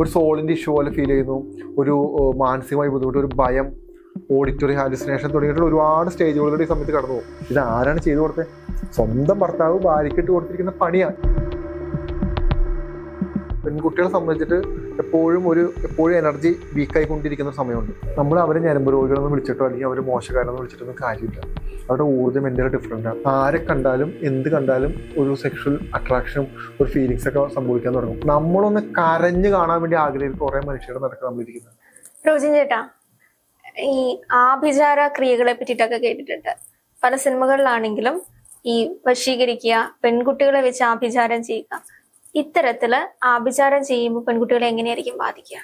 ഒരു സോളിന്റെ ഇഷ്യൂ പോലെ ഫീൽ ചെയ്യുന്നു. ഒരു മാനസികമായി ബുദ്ധിമുട്ട് ഒരു ഭയം ഓഡിറ്ററി ഹാലുസിനേഷൻ തുടങ്ങിയിട്ടുള്ള ഒരുപാട് സ്റ്റേജുകളിലൂടെ ഈ സമയത്ത് കടന്നു പോകും ഇത് ആരാണ് ചെയ്തു കൊടുത്തത്? സ്വന്തം ഭർത്താവ് ഭാര്യയ്ക്കിട്ട് കൊടുത്തിരിക്കുന്ന പണിയാണ്. പെൺകുട്ടികളെ സംബന്ധിച്ചിട്ട് എപ്പോഴും ഒരു എപ്പോഴും എനർജി വീക്കായിക്കൊണ്ടിരിക്കുന്ന സമയമുണ്ട്. നമ്മൾ അവരെ ഞരമ്പ് രോഗികളെന്ന് വിളിച്ചിട്ടോ അല്ലെങ്കിൽ അവർ മോശക്കാരെന്ന് വിളിച്ചിട്ടൊന്നും കാര്യമില്ല. അവരുടെ ഊർജം എന്തെങ്കിലും ഡിഫറെന്റ് ആണ്. ആരെ കണ്ടാലും എന്ത് കണ്ടാലും ഒരു സെക്ഷൽ അട്രാക്ഷനും ഒരു ഫീലിങ്സ് ഒക്കെ സംഭവിക്കാൻ തുടങ്ങും. നമ്മളൊന്ന് കരഞ്ഞ് കാണാൻ വേണ്ടി ആഗ്രഹിക്കുന്ന കുറേ മനുഷ്യരുടെ നടക്കാൻ നമ്മളിരിക്കുന്നത്. രോജിൻ ചേട്ടാ ഈ ആഭിചാര ക്രിയകളെ പറ്റിയിട്ടൊക്കെ കേട്ടിട്ടുണ്ട്. പല സിനിമകളിലാണെങ്കിലും ഈ വശീകരിക്കുക പെൺകുട്ടികളെ വെച്ച് ആഭിചാരം ചെയ്യുക ഇത്തരത്തിൽ ആഭിചാരം ചെയ്യുമ്പോൾ പെൺകുട്ടികളെ എങ്ങനെയായിരിക്കും ബാധിക്കുക?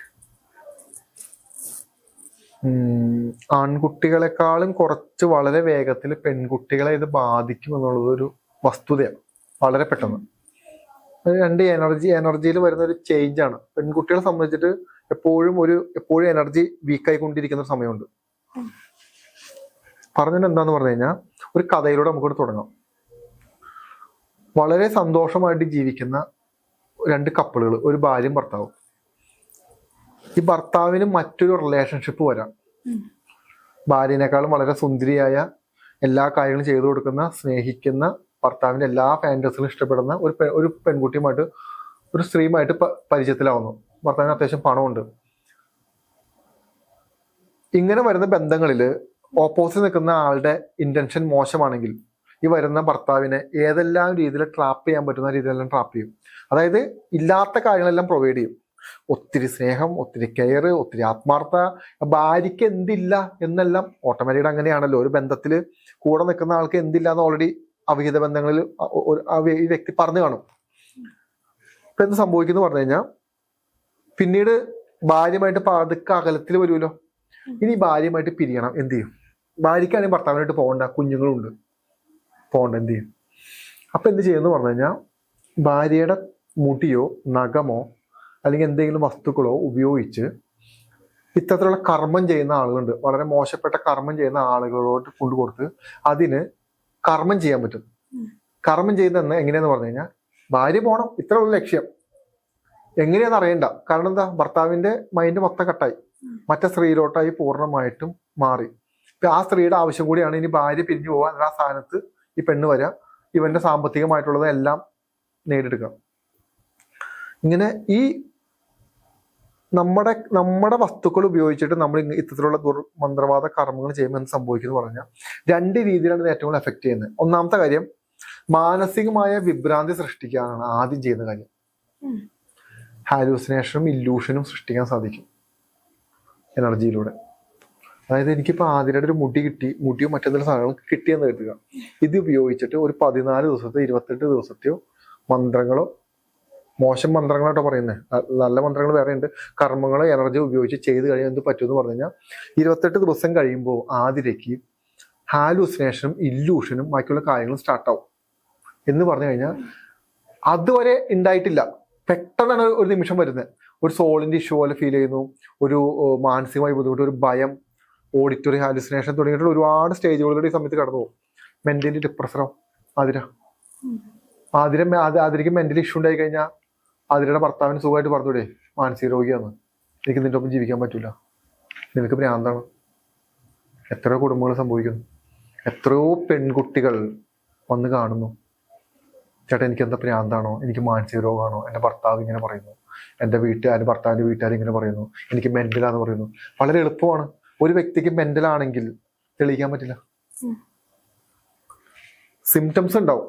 ആൺകുട്ടികളെക്കാളും കുറച്ച് വളരെ വേഗത്തിൽ പെൺകുട്ടികളെ ഇത് ബാധിക്കും എന്നുള്ളത് ഒരു വസ്തുതയാണ്. വളരെ പെട്ടെന്ന്. രണ്ട് എനർജി എനർജിയിൽ വരുന്ന ഒരു ചേഞ്ച് ആണ് പെൺകുട്ടികളെ സംബന്ധിച്ചിട്ട് എപ്പോഴും ഒരു എപ്പോഴും എനർജി വീക്കായി കൊണ്ടിരിക്കുന്ന ഒരു സമയമുണ്ട്. പറഞ്ഞത് എന്താന്ന് പറഞ്ഞു കഴിഞ്ഞാൽ ഒരു കഥയിലൂടെ നമുക്കിവിടെ തുടങ്ങാം. വളരെ സന്തോഷമായിട്ട് ജീവിക്കുന്ന രണ്ട് കപ്പിളുകൾ ഒരു ഭാര്യയും ഭർത്താവും. ഈ ഭർത്താവിന് മറ്റൊരു റിലേഷൻഷിപ്പ് വരാം. ഭാര്യനേക്കാളും വളരെ സുന്ദരിയായ എല്ലാ കാര്യങ്ങളും ചെയ്തു കൊടുക്കുന്ന സ്നേഹിക്കുന്ന ഭർത്താവിന്റെ എല്ലാ ഫാന്റസികളും ഇഷ്ടപ്പെടുന്ന ഒരു ഒരു പെൺകുട്ടിയുമായിട്ട് ഒരു സ്ത്രീയുമായിട്ട് പരിചയത്തിലാവുന്നു. ഭർത്താവിന് അത്യാവശ്യം പണമുണ്ട്. ഇങ്ങനെ വരുന്ന ബന്ധങ്ങളിൽ ഓപ്പോസിറ്റ് നിൽക്കുന്ന ആളുടെ ഇന്റൻഷൻ മോശമാണെങ്കിൽ ഈ വരുന്ന ഭർത്താവിനെ ഏതെല്ലാം രീതിയിൽ ട്രാപ്പ് ചെയ്യാൻ പറ്റുന്ന രീതിയിലെല്ലാം ട്രാപ്പ് ചെയ്യും. അതായത് ഇല്ലാത്ത കാര്യങ്ങളെല്ലാം പ്രൊവൈഡ് ചെയ്യും. ഒത്തിരി സ്നേഹം ഒത്തിരി കെയർ ഒത്തിരി ആത്മാർത്ഥ. ഭാര്യയ്ക്ക് എന്തില്ല എന്നെല്ലാം ഓട്ടോമാറ്റിക്കലി അങ്ങനെയാണല്ലോ. ഒരു ബന്ധത്തിൽ കൂടെ നിൽക്കുന്ന ആൾക്ക് എന്തില്ല എന്ന് ഓൾറെഡി അവിഹിത ബന്ധങ്ങളിൽ ഈ വ്യക്തി പറഞ്ഞു കാണും. ഇപ്പൊ എന്ത് സംഭവിക്കുന്നു പറഞ്ഞു കഴിഞ്ഞാൽ പിന്നീട് ഭാര്യയുമായിട്ട് പതുക്കെ അകലത്തിൽ വരുമല്ലോ ഇനി ഭാര്യയുമായിട്ട് പിരിയണം. എന്ത് ചെയ്യും? ഭാര്യയ്ക്കാണെങ്കിൽ ഭർത്താവിനായിട്ട് പോകണ്ട. കുഞ്ഞുങ്ങളുണ്ട്. പോകണ്ട എന്ത് ചെയ്യും? അപ്പം എന്ത് ചെയ്യുമെന്ന് പറഞ്ഞു കഴിഞ്ഞാൽ ഭാര്യയുടെ മുടിയോ നഖമോ അല്ലെങ്കിൽ എന്തെങ്കിലും വസ്തുക്കളോ ഉപയോഗിച്ച് ഇത്തരത്തിലുള്ള കർമ്മം ചെയ്യുന്ന ആളുകളുണ്ട്. വളരെ മോശപ്പെട്ട കർമ്മം ചെയ്യുന്ന ആളുകളോട് കൊണ്ടുകൊടുത്ത് അതിന് കർമ്മം ചെയ്യാൻ പറ്റും. കർമ്മം ചെയ്യുന്ന എങ്ങനെയാന്ന് പറഞ്ഞു കഴിഞ്ഞാൽ ഭാര്യ പോണം ഇത്ര ഉള്ള ലക്ഷ്യം. എങ്ങനെയാന്ന് അറിയണ്ട. കാരണം എന്താ? ഭർത്താവിന്റെ മൈൻഡ് മൊത്തം കട്ടായി. മറ്റേ സ്ത്രീയിലോട്ടായി പൂർണമായിട്ടും മാറി. ആ സ്ത്രീയുടെ ആവശ്യം കൂടിയാണ് ഇനി ഭാര്യ പിരിഞ്ഞു പോകാൻ ആ സ്ഥാനത്ത് ഈ പെണ്ണ് വരിക ഇവന്റെ സാമ്പത്തികമായിട്ടുള്ളത് എല്ലാം നേടിയെടുക്കുക ഇങ്ങനെ ഈ നമ്മുടെ നമ്മുടെ വസ്തുക്കൾ ഉപയോഗിച്ചിട്ട് നമ്മൾ ഇത്തരത്തിലുള്ള ദുർമന്ത്രവാദ കർമ്മങ്ങൾ ചെയ്യുമ്പോൾ എന്ത് സംഭവിക്കുന്നത് പറഞ്ഞാൽ രണ്ട് രീതിയിലാണ് ഇത് ഏറ്റവും കൂടുതൽ എഫക്ട് ചെയ്യുന്നത്. ഒന്നാമത്തെ കാര്യം മാനസികമായ വിഭ്രാന്തി സൃഷ്ടിക്കാനാണ് ആദ്യം ചെയ്യുന്ന കാര്യം. ഹാലൂസിനേഷനും ഇല്ലൂഷനും സൃഷ്ടിക്കാൻ സാധിക്കും. എനർജിയിലൂടെ അതായത് എനിക്കിപ്പോൾ ആതിരയുടെ ഒരു മുടി കിട്ടി മുടിയോ മറ്റെന്തെങ്കിലും സാധനങ്ങൾ കിട്ടിയെന്ന് കരുതുക. ഇത് ഉപയോഗിച്ചിട്ട് ഒരു പതിനാല് ദിവസത്തെ ഇരുപത്തെട്ട് ദിവസത്തെയോ മന്ത്രങ്ങളോ മോശം മന്ത്രങ്ങളാട്ടോ പറയുന്നത് നല്ല മന്ത്രങ്ങൾ വേറെ ഉണ്ട് കർമ്മങ്ങളോ എനർജി ഉപയോഗിച്ച് ചെയ്ത് കഴിയാൻ എന്ത് പറ്റുമെന്ന് പറഞ്ഞു കഴിഞ്ഞാൽ ഇരുപത്തെട്ട് ദിവസം കഴിയുമ്പോൾ ആതിരയ്ക്ക് ഹാലൂസിനേഷനും ഇല്ലൂഷനും ബാക്കിയുള്ള കാര്യങ്ങളും സ്റ്റാർട്ടാവും എന്ന് പറഞ്ഞു കഴിഞ്ഞാൽ അതുവരെ ഉണ്ടായിട്ടില്ല പെട്ടെന്നാണ് ഒരു നിമിഷം വരുന്നത് ഒരു സോളിന്റെ ഇഷ്യൂ പോലെ ഫീൽ ചെയ്യുന്നു. ഒരു മാനസികമായി ബുദ്ധിമുട്ട് ഒരു ഭയം ഓഡിറ്ററി ഹാലുസിനേഷൻ തുടങ്ങിയിട്ടുള്ള ഒരുപാട് സ്റ്റേജുകളിലൂടെ ഈ സമയത്ത് കടന്നു പോകും. മെന്റലി ഡിപ്രസറോ ആതിര. ആതിര ആതിരയ്ക്ക് മെന്റലി ഇഷ്യൂ ഉണ്ടായി കഴിഞ്ഞാൽ ആതിരയുടെ ഭർത്താവിന് സുഖമായിട്ട് പറഞ്ഞൂടെ മാനസിക രോഗിയാണ് എനിക്ക് നിന്റെ ഒപ്പം ജീവിക്കാൻ പറ്റൂല. നിനക്ക് ഭ്രാന്താണ്. എത്രയോ കുടുംബങ്ങൾ സംഭവിക്കുന്നു. എത്രയോ പെൺകുട്ടികൾ വന്ന് കാണുന്നു. ചേട്ടാ എനിക്ക് എന്താ പ്രാന്താണോ എനിക്ക് മാനസിക രോഗമാണോ എന്റെ ഭർത്താവ് ഇങ്ങനെ പറയുന്നു. എന്റെ വീട്ടുകാർ ഭർത്താവിന്റെ വീട്ടുകാർ ഇങ്ങനെ പറയുന്നു. എനിക്ക് മെന്റലാന്ന് പറയുന്നു. വളരെ എളുപ്പമാണ്. ഒരു വ്യക്തിക്ക് മെന്റൽ ആണെങ്കിൽ തെളിയിക്കാൻ പറ്റില്ല. സിംറ്റംസ് ഉണ്ടാവും.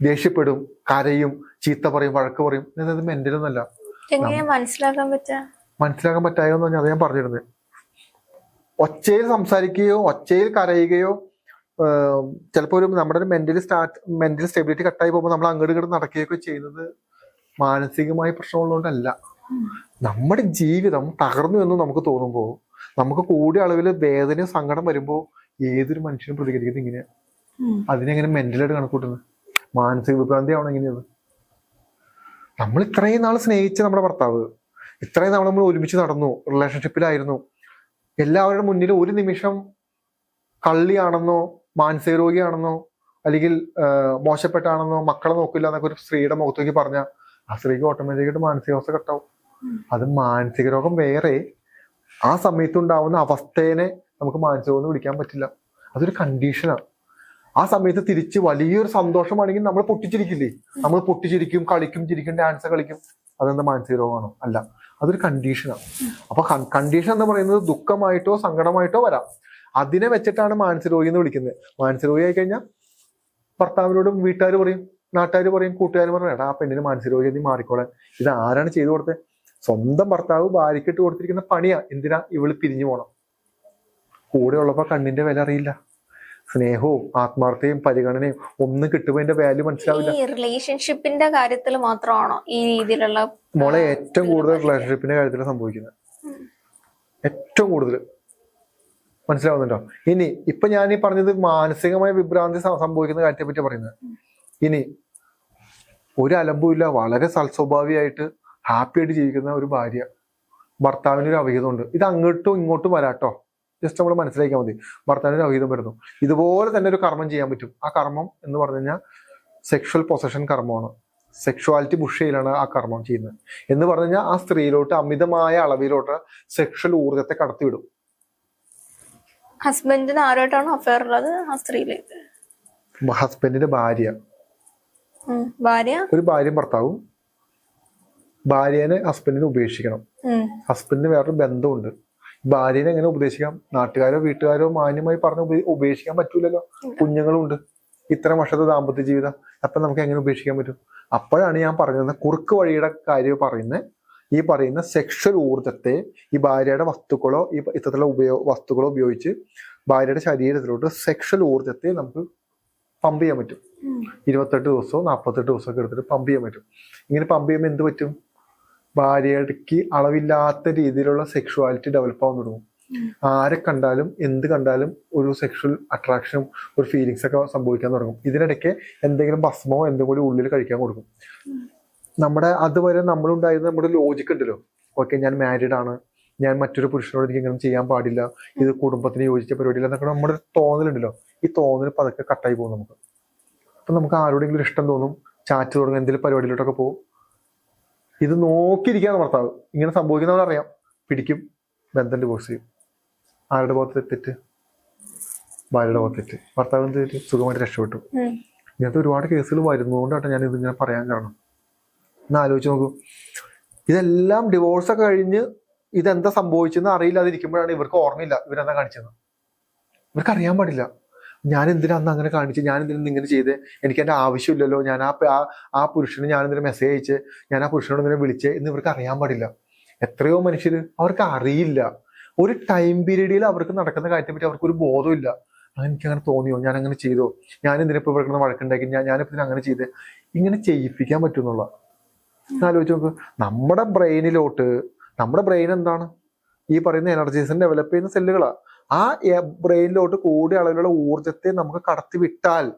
ദേഷ്യപ്പെടും കരയും ചീത്ത പറയും വഴക്ക് പറയും. ഇത് മെന്റൽ ഒന്നല്ല മനസ്സിലാക്കാൻ പറ്റായോ എന്ന് പറഞ്ഞാൽ അത് ഞാൻ പറഞ്ഞിരുന്നത്. ഒച്ചയിൽ സംസാരിക്കുകയോ ഒച്ചയിൽ കരയുകയോ ചിലപ്പോൾ ഒരു നമ്മുടെ ഒരു മെന്റലി സ്റ്റാർട്ട് മെന്റൽ സ്റ്റെബിലിറ്റി കട്ടായി പോകുമ്പോൾ നമ്മൾ അങ്ങോട്ട് ഇങ്ങോട്ട് നടക്കുകയൊക്കെ ചെയ്യുന്നത് മാനസികമായ പ്രശ്നമുള്ളതുകൊണ്ടല്ല. നമ്മുടെ ജീവിതം തകർന്നു എന്ന് നമുക്ക് തോന്നുമ്പോൾ നമുക്ക് കൂടിയ അളവിൽ വേദനയും സങ്കടം വരുമ്പോൾ ഏതൊരു മനുഷ്യനും പ്രതികരിക്കുന്നത് ഇങ്ങനെയാണ് അതിനെങ്ങനെ മെന്റലായിട്ട് കണക്കൂട്ടുന്നത് മാനസിക വിഭ്രാന്തി ആവണം എങ്ങനെയത് നമ്മൾ ഇത്രയും നാൾ സ്നേഹിച്ച നമ്മുടെ ഭർത്താവ് ഇത്രയും നാൾ നമ്മൾ ഒരുമിച്ച് നടന്നു റിലേഷൻഷിപ്പിലായിരുന്നു എല്ലാവരുടെ മുന്നിൽ ഒരു നിമിഷം കള്ളിയാണെന്നോ മാനസിക രോഗിയാണെന്നോ അല്ലെങ്കിൽ മോശപ്പെട്ടാണെന്നോ മക്കളെ നോക്കില്ല എന്നൊക്കെ ഒരു സ്ത്രീയുടെ മുഖത്തേക്ക് പറഞ്ഞ ആ സ്ത്രീക്ക് ഓട്ടോമാറ്റിക്കായിട്ട് മാനസികാവസ്ഥ കട്ടാവും അത് മാനസിക രോഗം വേറെ ആ സമയത്ത് ഉണ്ടാവുന്ന അവസ്ഥേനെ നമുക്ക് മാനസിക രോഗം വിളിക്കാൻ പറ്റില്ല. അതൊരു കണ്ടീഷനാണ് ആ. സമയത്ത് തിരിച്ച് വലിയൊരു സന്തോഷമാണെങ്കിൽ നമ്മൾ പൊട്ടിച്ചിരിക്കില്ലേ? നമ്മൾ പൊട്ടിച്ചിരിക്കും കളിക്കും ചിരിക്കും ഡാൻസ് കളിക്കും. അതെന്താ മാനസിക രോഗമാണോ? അല്ല. അതൊരു കണ്ടീഷനാണ് അപ്പൊ കണ്ടീഷൻ എന്ന് പറയുന്നത് ദുഃഖമായിട്ടോ സങ്കടമായിട്ടോ വരാം. അതിനെ വെച്ചിട്ടാണ് മാനസിക രോഗി എന്ന് വിളിക്കുന്നത്. മാനസിക രോഗി ആയി കഴിഞ്ഞാൽ ഭർത്താവിനോടും വീട്ടുകാർ പറയും നാട്ടുകാർ പറയും കൂട്ടുകാർ പറയും എടാ ആ പെണ്ണിന് മാനസിക രോഗി മാറിക്കോളാൻ. ഇത് ആരാണ് ചെയ്തു കൊടുത്തത് സ്വന്തം ഭർത്താവ് ഭാര്യയ്ക്കിട്ട് കൊടുത്തിരിക്കുന്ന പണിയാ. എന്തിനാ ഇവൾ പിരിഞ്ഞു പോണം? കൂടെ ഉള്ളപ്പോ കണ്ണിന്റെ വില അറിയില്ല. സ്നേഹവും ആത്മാർത്ഥയും പരിഗണനയും ഒന്നും കിട്ടുമ്പോ വാല്യൂ മനസ്സിലാവില്ല. ഈ റിലേഷൻഷിപ്പിന്റെ കാര്യത്തിൽ മാത്രമാണോ ഈ രീതിയിലുള്ള മോളെ ഏറ്റവും കൂടുതൽ റിലേഷൻഷിപ്പിന്റെ കാര്യത്തിൽ സംഭവിക്കുന്നത്. ഏറ്റവും കൂടുതൽ മനസ്സിലാവുന്നുണ്ടോ? ഇനി ഇപ്പൊ ഞാൻ ഈ പറഞ്ഞത് മാനസികമായ വിഭ്രാന്തി സംഭവിക്കുന്ന കാര്യത്തെ പറ്റി പറയുന്നത് ഇനി ഒരു അലമ്പുമില്ല വളരെ സൽസ്വഭാവിയായിട്ട് ഹാപ്പി ആയിട്ട് ജീവിക്കുന്ന ഒരു ഭാര്യ ഭർത്താവിന് ഒരു അവിഹിതമുണ്ട്. ഇത് അങ്ങോട്ടും ഇങ്ങോട്ടും വരാട്ടോ ജസ്റ്റ് നമ്മൾ മനസ്സിലാക്കിയാൽ മതി. ഭർത്താവിന് ഒരു അവിഹിതം വരുന്നു. ഇതുപോലെ തന്നെ ഒരു കർമ്മം ചെയ്യാൻ പറ്റും. ആ കർമ്മം എന്ന് പറഞ്ഞു കഴിഞ്ഞാൽ സെക്ഷൽ പൊസഷൻ കർമ്മമാണ്. സെക്ഷുവാലിറ്റി ബുഷയിലാണ് ആ കർമ്മം ചെയ്യുന്നത്. എന്ന് പറഞ്ഞു കഴിഞ്ഞാൽ ആ സ്ത്രീയിലോട്ട് അമിതമായ അളവിലോട്ട് സെക്ഷൽ ഊർജത്തെ കടത്തിവിടും. ഹസ്ബൻഡിന് ആരോട്ടാണ് അഫയർ ഉള്ളത്? ആ സ്ത്രീയിലേക്ക് ഹസ്ബൻഡിന്റെ ഭാര്യ. ഭാര്യ? ഒരു ഭാര്യയും ഭർത്താവും. ഭാര്യനെ ഹസ്ബൻഡിനെ ഉപേക്ഷിക്കണം. ഹസ്ബൻഡിന് വേറൊരു ബന്ധമുണ്ട്. ഭാര്യനെ എങ്ങനെ ഉപദേശിക്കാം? നാട്ടുകാരോ വീട്ടുകാരോ മാന്യമായി പറഞ്ഞ് ഉപ- ഉപേക്ഷിക്കാൻ പറ്റൂലല്ലോ. കുഞ്ഞുങ്ങളുണ്ട്. ഇത്ര വർഷത്തെ ദാമ്പത്യ ജീവിതം. അപ്പൊ നമുക്ക് എങ്ങനെ ഉപേക്ഷിക്കാൻ പറ്റും? അപ്പോഴാണ് ഞാൻ പറഞ്ഞത് കുറുക്ക് വഴിയുടെ കാര്യം പറയുന്നത് ഈ പറയുന്ന സെക്ഷൽ ഊർജത്തെ ഈ ഭാര്യയുടെ വസ്തുക്കളോ ഈ ഇത്തരത്തിലുള്ള ഉപയോഗ വസ്തുക്കളോ ഉപയോഗിച്ച് ഭാര്യയുടെ ശരീരത്തിലോട്ട് സെക്ഷൽ ഊർജത്തെ നമുക്ക് പമ്പ് ചെയ്യാൻ പറ്റും. ഇരുപത്തെട്ട് ദിവസവും നാൽപ്പത്തെട്ട് ദിവസമൊക്കെ എടുത്തിട്ട് പമ്പ് ചെയ്യാൻ പറ്റും. ഇങ്ങനെ പമ്പ് ചെയ്യുമ്പോൾ എന്ത് പറ്റും? ഭാര്യയ്ക്ക് അളവില്ലാത്ത രീതിയിലുള്ള സെക്ഷുവാലിറ്റി ഡെവലപ്പ് ആവാൻ തുടങ്ങും. ആരെ കണ്ടാലും എന്ത് കണ്ടാലും ഒരു സെക്ഷൽ അട്രാക്ഷനും ഒരു ഫീലിങ്സ് ഒക്കെ സംഭവിക്കാൻ തുടങ്ങും. ഇതിനിടയ്ക്ക് എന്തെങ്കിലും ഭസ്മോ എന്തും കൂടി ഉള്ളിൽ കഴിക്കാൻ കൊടുക്കും. നമ്മുടെ അതുവരെ നമ്മളുണ്ടായിരുന്ന നമ്മുടെ ലോജിക് ഉണ്ടല്ലോ. ഓക്കെ ഞാൻ മാരീഡ് ആണ്. ഞാൻ മറ്റൊരു പുരുഷനോട് എനിക്ക് ഇങ്ങനെ ചെയ്യാൻ പാടില്ല. ഇത് കുടുംബത്തിന് യോജിച്ച പരിപാടിയില്ല എന്നൊക്കെ നമ്മുടെ തോന്നലുണ്ടല്ലോ. ഈ തോന്നൽ പതുക്കെ കട്ടായി പോകും നമുക്ക്. അപ്പൊ നമുക്ക് ആരോടെങ്കിലും ഇഷ്ടം തോന്നും ചാറ്റ് തുടങ്ങും എന്തെങ്കിലും പരിപാടിയിലോട്ടൊക്കെ പോകും. ഇത് നോക്കിയിരിക്കുകയാണ് ഭർത്താവ്. ഇങ്ങനെ സംഭവിക്കുന്നവരറിയാം. പിടിക്കും ബന്ധം ഡിവോഴ്സ് ചെയ്യും. ആരുടെ ഭാഗത്ത് തെറ്റ് ഭാര്യയുടെ ഭാഗത്ത് തെറ്റ്. ഭർത്താവ് എന്ത് തെറ്റ്? സുഖമായിട്ട് രക്ഷപ്പെട്ടു. ഇങ്ങനത്തെ ഒരുപാട് കേസുകൾ വരുന്നതുകൊണ്ടാണ് ഞാൻ ഇതിങ്ങനെ പറയാൻ കാരണം. ഒന്ന് ആലോചിച്ച് നോക്കൂ. ഇതെല്ലാം ഡിവോഴ്സ് ഒക്കെ കഴിഞ്ഞ് ഇതെന്താ സംഭവിച്ചെന്ന് അറിയില്ലാതിരിക്കുമ്പോഴാണ് ഇവർക്ക് ഓർമ്മയില്ല. ഇവരെന്താ കാണിച്ചത് ഇവർക്ക് അറിയാൻ പാടില്ല. ഞാൻ എന്തിനാ അന്ന് അങ്ങനെ കാണിച്ച്? ഞാൻ എന്തിനാ ഇങ്ങനെ ചെയ്ത്? എനിക്ക് എന്റെ ആവശ്യമില്ലല്ലോ. ഞാൻ ആ ആ- പുരുഷന് ഞാൻ എന്തിനാ മെസ്സേജ് അയച്ച്? ഞാൻ ആ പുരുഷനോട് എന്തിനാ വിളിച്ച്? എന്ന് ഇവർക്ക് അറിയാൻ പാടില്ല. എത്രയോ മനുഷ്യർ അവർക്ക് അറിയില്ല. ഒരു ടൈം പീരീഡിൽ അവർക്ക് നടക്കുന്ന കാര്യത്തെ പറ്റി അവർക്ക് ഒരു ബോധമില്ല എനിക്ക് അങ്ങനെ തോന്നിയോ? ഞാൻ അങ്ങനെ ചെയ്തോ? ഞാൻ എന്തിനാ ഇപ്പൊ ഇവിടെ വഴക്കുണ്ടാക്കി? ഞാൻ ഞാനിപ്പോ ഇതിന് അങ്ങനെ ചെയ്ത്? ഇങ്ങനെ ചെയ്യിപ്പിക്കാൻ പറ്റുന്നുള്ള ആലോചിച്ച് നോക്ക്. നമ്മുടെ ബ്രെയിനിലോട്ട് നമ്മുടെ ബ്രെയിൻ എന്താണ്? ഈ പറയുന്ന എനർജീസിന് ഡെവലപ്പ് ചെയ്യുന്ന സെല്ലുകളാ ആ ബ്രെയിനിലോട്ട് കൂടിയ അളവിലുള്ള ഊർജത്തെ നമുക്ക് കടത്തി വിട്ടാൽ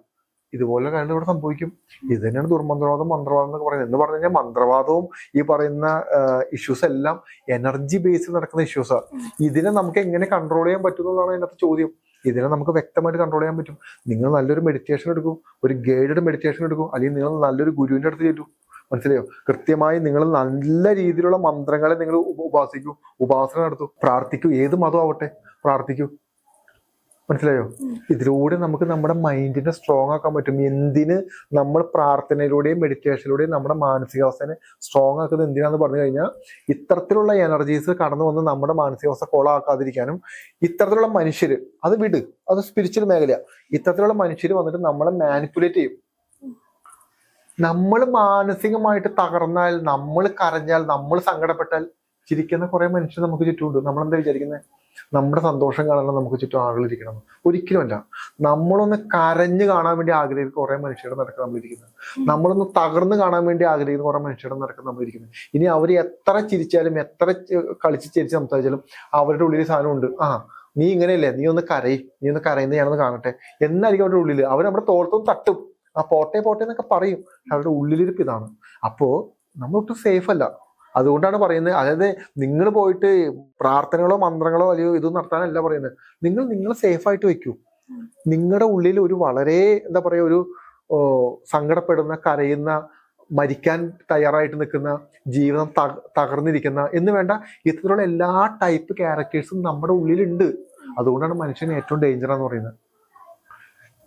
ഇതുപോലെ കാര്യങ്ങൾ ഇവിടെ സംഭവിക്കും. ഇത് തന്നെയാണ് ദുർമന്ത്രവാദം മന്ത്രവാദം എന്നൊക്കെ പറയുന്നത്. എന്ന് പറഞ്ഞു കഴിഞ്ഞാൽ മന്ത്രവാദവും ഈ പറയുന്ന ഇഷ്യൂസ് എല്ലാം എനർജി ബേസിൽ നടക്കുന്ന ഇഷ്യൂസാണ് ഇതിനെ നമുക്ക് എങ്ങനെ കൺട്രോൾ ചെയ്യാൻ പറ്റുന്നതാണ് അതിനകത്ത് ചോദ്യം. ഇതിനെ നമുക്ക് വ്യക്തമായിട്ട് കൺട്രോൾ ചെയ്യാൻ പറ്റും. നിങ്ങൾ നല്ലൊരു മെഡിറ്റേഷൻ എടുക്കും. ഒരു ഗൈഡഡ് മെഡിറ്റേഷൻ എടുക്കും. അല്ലെങ്കിൽ നിങ്ങൾ നല്ലൊരു ഗുരുവിന്റെ അടുത്ത് ചെല്ലും. മനസ്സിലായോ? കൃത്യമായി നിങ്ങൾ നല്ല രീതിയിലുള്ള മന്ത്രങ്ങളെ നിങ്ങൾ ഉപാസിക്കൂ ഉപാസന നടത്തൂ പ്രാർത്ഥിക്കൂ. ഏത് മതം ആവട്ടെ? പ്രാർത്ഥിക്കൂ. മനസ്സിലായോ? ഇതിലൂടെ നമുക്ക് നമ്മുടെ മൈൻഡിനെ സ്ട്രോങ് ആക്കാൻ പറ്റും. എന്തിന് നമ്മൾ പ്രാർത്ഥനയിലൂടെയും മെഡിറ്റേഷനിലൂടെയും നമ്മുടെ മാനസികാവസ്ഥനെ സ്ട്രോങ് ആക്കുന്നത് എന്തിനാന്ന് പറഞ്ഞു കഴിഞ്ഞാൽ ഇത്തരത്തിലുള്ള എനർജീസ് കടന്നു വന്ന് നമ്മുടെ മാനസികാവസ്ഥ കൊളാക്കാതിരിക്കാനും ഇത്തരത്തിലുള്ള മനുഷ്യർ അത് വിട് അത് സ്പിരിച്വൽ മേഖല ഇത്തരത്തിലുള്ള മനുഷ്യർ വന്നിട്ട് നമ്മളെ മാനിപ്പുലേറ്റ് ചെയ്യും. നമ്മൾ മാനസികമായിട്ട് തകർന്നാൽ നമ്മൾ കരഞ്ഞാൽ നമ്മൾ സങ്കടപ്പെട്ടാൽ ചിരിക്കുന്ന കുറെ മനുഷ്യർ നമുക്ക് ചുറ്റുമുണ്ട്. നമ്മൾ എന്താ വിചാരിക്കുന്നത് നമ്മുടെ സന്തോഷം കാണാൻ നമുക്ക് ചുറ്റും ആളുകൾ ഇരിക്കണം. ഒരിക്കലുമല്ല നമ്മളൊന്ന് കരഞ്ഞു കാണാൻ വേണ്ടി ആഗ്രഹിക്കുന്ന കുറെ മനുഷ്യരുടെ നടക്കാൻ നമ്മളിരിക്കുന്നത് നമ്മളൊന്ന് തകർന്ന് കാണാൻ വേണ്ടി ആഗ്രഹിക്കുന്ന കുറെ മനുഷ്യരുടെ നടക്കാൻ നമ്മളിരിക്കുന്നത് ഇനി അവർ എത്ര ചിരിച്ചാലും എത്ര കളിച്ച് ചിരിച്ച് സംസാരിച്ചാലും അവരുടെ ഉള്ളിൽ സാധനമുണ്ട് ആ നീ ഇങ്ങനെയല്ലേ? നീ ഒന്ന് കരയി. നീ ഒന്ന് കരയുന്ന ഞാനൊന്ന് കാണട്ടെ. എന്നായിരിക്കും അവരുടെ ഉള്ളിൽ അവർ നമ്മുടെ തോളത്തും തട്ടും. ആ പോട്ടെ പോട്ടെ എന്നൊക്കെ പറയും. അവരുടെ ഉള്ളിലിരിപ്പ് ഇതാണ്. അപ്പോ നമ്മളൊട്ടും സേഫ് അല്ല. അതുകൊണ്ടാണ് പറയുന്നത്. അതായത് നിങ്ങൾ പോയിട്ട് പ്രാർത്ഥനകളോ മന്ത്രങ്ങളോ അല്ലയോ ഇതൊന്നും നടത്താനല്ല പറയുന്നത്. നിങ്ങൾ നിങ്ങളെ സേഫ് ആയിട്ട് വെക്കൂ. നിങ്ങളുടെ ഉള്ളിൽ ഒരു വളരെ എന്താ പറയാ ഒരു സങ്കടപ്പെടുന്ന കരയുന്ന മരിക്കാൻ തയ്യാറായിട്ട് നിൽക്കുന്ന ജീവിതം തക- തകർന്നിരിക്കുന്ന എന്ന് വേണ്ട ഇത്തരത്തിലുള്ള എല്ലാ ടൈപ്പ് ക്യാരക്ടേഴ്സും നമ്മുടെ ഉള്ളിലുണ്ട്. അതുകൊണ്ടാണ് മനുഷ്യന് ഏറ്റവും ഡേഞ്ചർ എന്ന് പറയുന്നത്.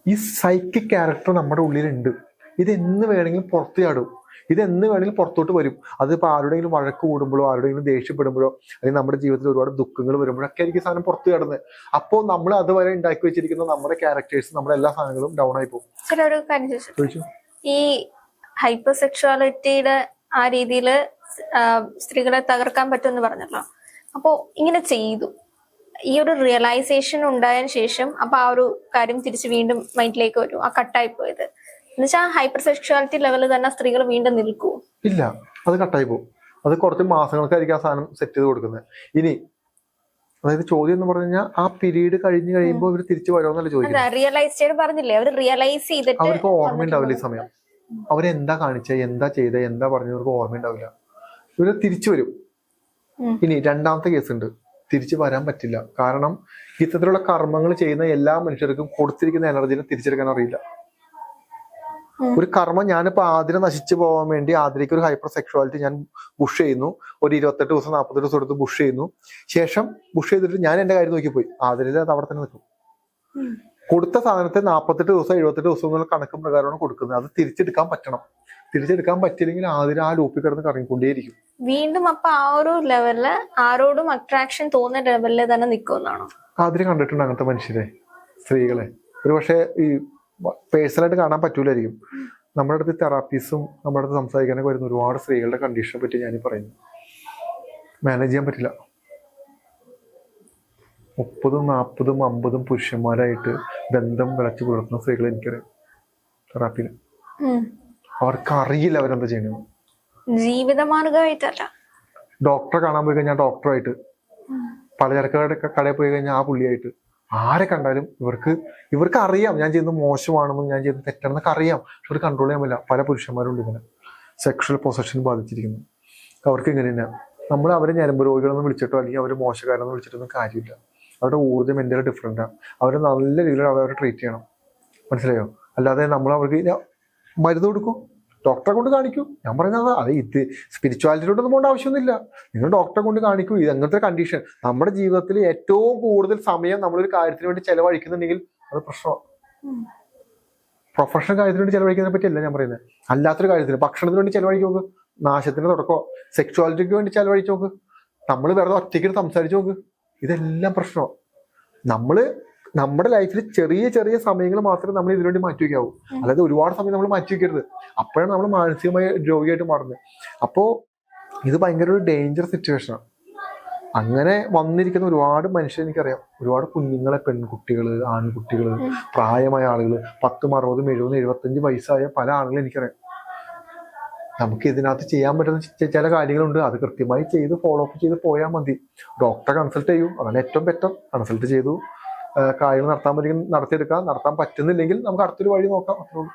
ഈ സൈക്കിക് ക്യാരക്ടർ നമ്മുടെ ഉള്ളിലുണ്ട്. ഇത് എന്ന് വേണമെങ്കിലും പുറത്തു ചാടും. ഇത് എന്ന് വേണമെങ്കിലും പുറത്തോട്ട് വരും. അതിപ്പോൾ ആരുടെയെങ്കിലും വഴക്ക് കൂടുമ്പോഴോ ആരുടെയെങ്കിലും ദേഷ്യപ്പെടുമ്പോഴോ അല്ലെങ്കിൽ നമ്മുടെ ജീവിതത്തിൽ ഒരുപാട് ദുഃഖങ്ങൾ വരുമ്പോഴൊക്കെ ആയിരിക്കും സാധനം പുറത്തു ചാടുന്നത്. അപ്പോൾ നമ്മൾ അതുവരെ ഉണ്ടാക്കി വെച്ചിരിക്കുന്ന നമ്മുടെ ക്യാരക്ടേഴ്സ് നമ്മുടെ എല്ലാ സാധനങ്ങളും ഡൗൺ ആയി പോകും. ഈ ഹൈപ്പർ സെക്ഷുവാലിറ്റിയുടെ ആ രീതിയിൽ സ്ത്രീകളെ തകർക്കാൻ പറ്റുമെന്ന് പറഞ്ഞല്ലോ. അപ്പോ ഇങ്ങനെ ചെയ്തു. ഈ ഒരു റിയലൈസേഷൻ ഉണ്ടായതിനു ശേഷം അപ്പൊ ആ ഒരു കാര്യം തിരിച്ച് വീണ്ടും മൈൻഡിലേക്ക് വരും. ആ കട്ടായി പോയത്. എന്നുവെച്ചാൽ ഹൈപ്പർ സെക്ഷുവാലിറ്റി ലെവലിൽ തന്നെ സ്ത്രീകൾ വീണ്ടും നിൽക്കൂ. ഇല്ല. അത് കട്ടായി പോകും അത് കുറച്ച് മാസങ്ങൾക്കായിരിക്കും ആ സാധനം സെറ്റ് ചെയ്ത് കൊടുക്കുന്നത്. ഇനി അതായത് ചോദ്യം എന്ന് പറഞ്ഞു കഴിഞ്ഞാൽ ആ പീരീഡ് കഴിഞ്ഞു കഴിയുമ്പോൾ ഇവർ തിരിച്ചു വരുമെന്നല്ല ചോദിക്കുന്നത്? റിയലൈസ് പറഞ്ഞില്ലേ? അവർ റിയലൈസ് ചെയ്തിട്ട് അവർക്ക് ഓർമ്മ ഉണ്ടാവില്ല ഈ സമയം. അവരെന്താ കാണിച്ച എന്താ ചെയ്ത എന്താ പറഞ്ഞവർക്ക് അവർക്ക് ഓർമ്മ ഉണ്ടാവില്ല. ഇവർ തിരിച്ചു വരും. ഇനി രണ്ടാമത്തെ കേസ് ഉണ്ട്. തിരിച്ചു വരാൻ പറ്റില്ല. കാരണം ഇത്തരത്തിലുള്ള കർമ്മങ്ങൾ ചെയ്യുന്ന എല്ലാ മനുഷ്യർക്കും കൊടുത്തിരിക്കുന്ന എനർജിനെ തിരിച്ചെടുക്കാൻ അറിയില്ല. ഒരു കർമ്മം ഞാനിപ്പോ ആതിര നശിച്ചു പോകാൻ വേണ്ടി ആതിരയ്ക്ക് ഒരു ഹൈപ്പർ സെക്ഷുവാലിറ്റി ഞാൻ ബുഷ് ചെയ്യുന്നു. ഒരു ഇരുപത്തെട്ട് ദിവസം നാൽപ്പത്തെട്ട് ദിവസം എടുത്ത് ബുഷ് ചെയ്യുന്നു. ശേഷം ബുഷ് ചെയ്തിട്ട് ഞാൻ എന്റെ കാര്യം നോക്കി പോയി ആതിര അത് അവിടെ തന്നെ നിൽക്കും. കൊടുത്ത സാധനത്തെ നാൽപ്പത്തെട്ട് ദിവസം എഴുപത്തെട്ട് ദിവസം എന്നുള്ള കണക്ക് പ്രകാരമാണ് കൊടുക്കുന്നത്. അത് തിരിച്ചെടുക്കാൻ പറ്റണം. തിരിച്ചെടുക്കാൻ പറ്റില്ലെങ്കിൽ ആദ്യം ആ ലൂപ്പിൽ കിടന്ന് കറങ്ങിക്കൊണ്ടേയിരിക്കും. വീണ്ടും അപ്പൊ ആ ഒരു ലെവലിൽ ആരോടും അട്രാക്ഷൻ തോന്നുന്ന ലെവലിൽ തന്നെ നിൽക്കുമെന്നാണോ ആതിര കണ്ടിട്ടുണ്ട് അങ്ങനത്തെ മനുഷ്യരെ സ്ത്രീകളെ. ഒരു പക്ഷേ ഈ പേഴ്സണലായിട്ട് കാണാൻ പറ്റൂലായിരിക്കും. നമ്മുടെ അടുത്ത് തെറാപ്പീസും നമ്മുടെ അടുത്ത് സംസാരിക്കാനൊക്കെ വരുന്ന ഒരുപാട് സ്ത്രീകളുടെ കണ്ടീഷനെ പറ്റി ഞാൻ പറയുന്നു. മാനേജ് ചെയ്യാൻ പറ്റില്ല. മുപ്പതും നാൽപ്പതും അമ്പതും പുരുഷന്മാരായിട്ട് ബന്ധം വിളച്ചു പുലർത്തുന്ന സ്ത്രീകളെ എനിക്കറിയാം. തെറാപ്പിയിൽ. അവർക്ക് അറിയില്ല അവരെന്താ ചെയ്യണമെന്ന് ജീവിതമാർഗമായിട്ടല്ല. ഡോക്ടറെ കാണാൻ പോയി കഴിഞ്ഞാൽ ഡോക്ടറായിട്ട്. പലചരക്ക് കടയിൽ പോയി കഴിഞ്ഞാൽ ആ പുള്ളിയായിട്ട്. ആരെ കണ്ടാലും ഇവർക്ക് ഇവർക്ക് അറിയാം ഞാൻ ചെയ്യുന്നത് മോശമാണെന്നും ഞാൻ ചെയ്യുന്നത് തെറ്റാണെന്നൊക്കെ അറിയാം. പക്ഷെ അവർ കൺട്രോൾ ചെയ്യാൻ പറ്റില്ല. പല പുരുഷന്മാരുണ്ട് ഇങ്ങനെ. സെക്ഷൽ പൊസഷൻ ബാധിച്ചിരിക്കുന്നു. അവർക്ക് ഇങ്ങനെ തന്നെ നമ്മൾ അവരെ ഞരമ്പ് രോഗികളെന്ന് വിളിച്ചിട്ടോ അല്ലെങ്കിൽ അവർ മോശക്കാരെന്ന് വിളിച്ചിട്ടൊന്നും കാര്യമില്ല. അവരുടെ ഊർജം ഡിഫറെന്റ് ഡിഫറെന്റാണ് അവരെ നല്ല രീതിയിൽ അവരെ ട്രീറ്റ് ചെയ്യണം. മനസ്സിലായോ? അല്ലാതെ നമ്മൾ അവർക്ക് മരുന്ന് കൊടുക്കൂ. ഡോക്ടറെ കൊണ്ട് കാണിക്കൂ. ഞാൻ പറയുന്നത് അത് ഇത് സ്പിരിച്വാലിറ്റിയിലോട്ടൊന്നും പോകേണ്ട ആവശ്യമൊന്നുമില്ല. നിങ്ങൾ ഡോക്ടറെ കൊണ്ട് കാണിക്കൂ ഇത് അങ്ങനത്തെ കണ്ടീഷൻ നമ്മുടെ ജീവിതത്തിൽ ഏറ്റവും കൂടുതൽ സമയം നമ്മളൊരു കാര്യത്തിന് വേണ്ടി ചെലവഴിക്കുന്നുണ്ടെങ്കിൽ അത് പ്രശ്നമാണ് പ്രൊഫഷണൽ കാര്യത്തിന് വേണ്ടി ചെലവഴിക്കുന്നതിനെ പറ്റിയല്ല ഞാൻ പറയുന്നത്. അല്ലാത്തൊരു കാര്യത്തിന് ഭക്ഷണത്തിന് വേണ്ടി ചെലവഴിക്കും നോക്ക്. നാശത്തിന്റെ തുടക്കമോ സെക്ച്വാലിറ്റിക്ക് വേണ്ടി ചെലവഴിച്ച് നോക്ക്. നമ്മൾ വെറുതെ ഒറ്റയ്ക്ക് സംസാരിച്ച് നോക്ക്. ഇതെല്ലാം പ്രശ്നമാണ് നമ്മൾ നമ്മുടെ ലൈഫിൽ ചെറിയ ചെറിയ സമയങ്ങൾ മാത്രമേ നമ്മൾ ഇതിനുവേണ്ടി മാറ്റി വയ്ക്കാവൂ അല്ലാതെ ഒരുപാട് സമയം നമ്മൾ മാറ്റി വെക്കരുത് അപ്പോഴാണ് നമ്മൾ മാനസികമായി രോഗിയായിട്ട് മാറുന്നത്. അപ്പോ ഇത് ഭയങ്കര ഒരു ഡേഞ്ചർ സിറ്റുവേഷനാണ് അങ്ങനെ വന്നിരിക്കുന്ന ഒരുപാട് മനുഷ്യർ എനിക്കറിയാം. ഒരുപാട് കുഞ്ഞുങ്ങളെ പെൺകുട്ടികൾ ആൺകുട്ടികൾ പ്രായമായ ആളുകൾ പത്തും അറുപതും എഴുപതും എഴുപത്തഞ്ച് വയസ്സായ പല ആളുകളും എനിക്കറിയാം. നമുക്ക് ഇതിനകത്ത് ചെയ്യാൻ പറ്റുന്ന ചില കാര്യങ്ങളുണ്ട്. അത് കൃത്യമായി ചെയ്ത് ഫോളോ അപ്പ് ചെയ്ത് പോയാൽ മതി. ഡോക്ടറെ കൺസൾട്ട് ചെയ്യൂ. അതാണ് ഏറ്റവും ബെറ്റർ കൺസൾട്ട് ചെയ്തു. കാര്യങ്ങൾ നടത്താൻ പറ്റുമെങ്കിൽ നടത്തിയെടുക്കാം. നടത്താൻ പറ്റുന്നില്ലെങ്കിൽ നമുക്ക് അടുത്തൊരു വഴി നോക്കാം. അത്രേ ഉള്ളൂ.